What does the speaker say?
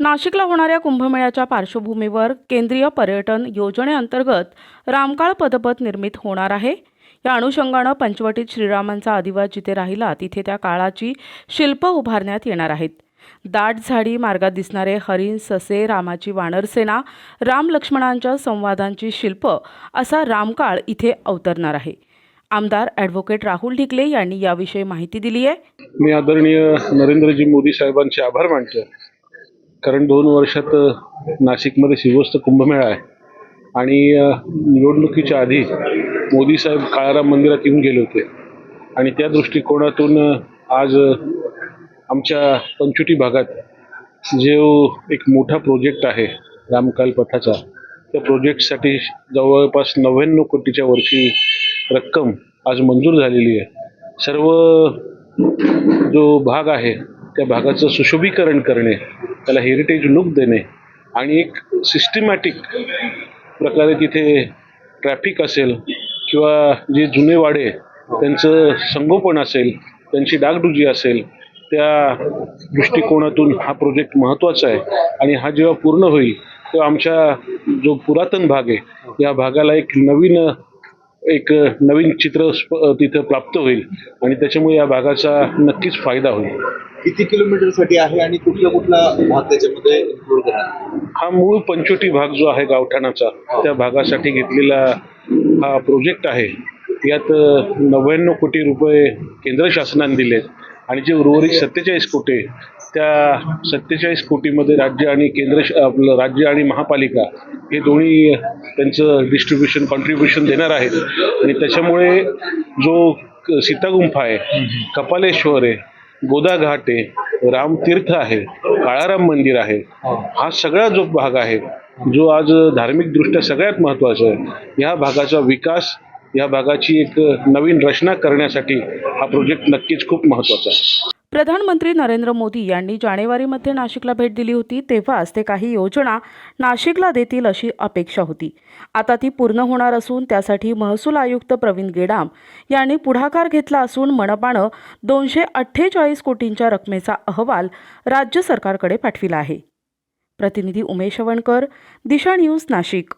नाशिकला होणाऱ्या कुंभमेळ्याच्या पार्श्वभूमीवर केंद्रीय पर्यटन योजनेअंतर्गत रामकाळ पदपथ निर्मित होणार आहे. या अनुषंगानं पंचवटीत श्रीरामांचा आदिवास जिथे राहिला तिथे त्या काळाची शिल्प उभारण्यात येणार आहेत. दाट झाडी मार्गात दिसणारे हरिण ससे रामाची वानरसेना राम लक्ष्मणांच्या संवादांची शिल्प असा रामकाळ इथे अवतरणार आहे. आमदार ॲडव्होकेट राहुल ढिकले यांनी याविषयी माहिती दिली आहे मी आदरणीय नरेंद्रजी मोदी साहेबांचे आभार मानतो. कारण दोन वर्षात नाशिकमध्ये शिवस्त कुंभमेळा आहे. आणि निवडणुकीच्या आधी मोदी साहेब काळाराम मंदिरात येऊन गेले होते. आणि त्या दृष्टिकोनातून आज आमच्या पंचुटी भागात जो एक मोठा प्रोजेक्ट आहे रामकाल पथाचा त्या प्रोजेक्टसाठी जवळपास नव्याण्णव कोटीच्या वरची रक्कम आज मंजूर झालेली आहे. सर्व जो भाग आहे त्या भागाचं सुशोभीकरण करणे त्याला हेरिटेज लुक देणे आणि एक सिस्टमॅटिक प्रकारे तिथे ट्रॅफिक असेल किंवा जे जुने वाडे त्यांचं संगोपन असेल त्यांची डागडुजी असेल त्या दृष्टिकोनातून हा प्रोजेक्ट महत्त्वाचा आहे. आणि हा जेव्हा पूर्ण होईल तेव्हा आमच्या जो पुरातन भाग आहे या भागाला एक नवीन एक नवीन चित्र तिथं प्राप्त होईल. आणि त्याच्यामुळे या भागाचा नक्कीच फायदा होईल. किती किलोमीटरसाठी आहे आणि कुठला कुठला भाग त्याच्यामध्ये इन्क्लूड करणार? हा मूळ पंचवटी भाग जो आहे गावठाणाचा त्या भागासाठी घेतलेला हा प्रोजेक्ट आहे. यात नव्याण्णव कोटी रुपये केंद्र शासनाने दिलेत. आणि जे उर्वरित सत्तेचाळीस कोटी त्या सत्तेचाळीस कोटीमध्ये राज्य आणि केंद्र आपलं राज्य आणि महापालिका हे दोन्ही त्यांचं डिस्ट्रीब्युशन कॉन्ट्रीब्युशन देणार आहेत. आणि त्याच्यामुळे जो सीतागुंफा आहे कपालेश्वर आहे गोदा घाट आहे रामतीर्थ आहे काळाराम मंदिर आहे हा. सगळा जो भाग आहे जो आज धार्मिकदृष्ट्या सगळ्यात महत्त्वाचा आहे या भागाचा विकास या भागाची एक नवीन रचना करण्यासाठी हा प्रोजेक्ट नक्कीच खूप महत्त्वाचा आहे. प्रधानमंत्री नरेंद्र मोदी यांनी जानेवारीमध्ये नाशिकला भेट दिली होती तेव्हाच ते काही योजना नाशिकला देतील अशी अपेक्षा होती. आता ती पूर्ण होणार असून त्यासाठी महसूल आयुक्त प्रवीण गेडाम यांनी पुढाकार घेतला असून मनपानं दोनशे अठ्ठेचाळीस कोटींच्या रकमेचा अहवाल राज्य सरकारकडे पाठविला आहे. प्रतिनिधी उमेश वणकर दिशा न्यूज नाशिक.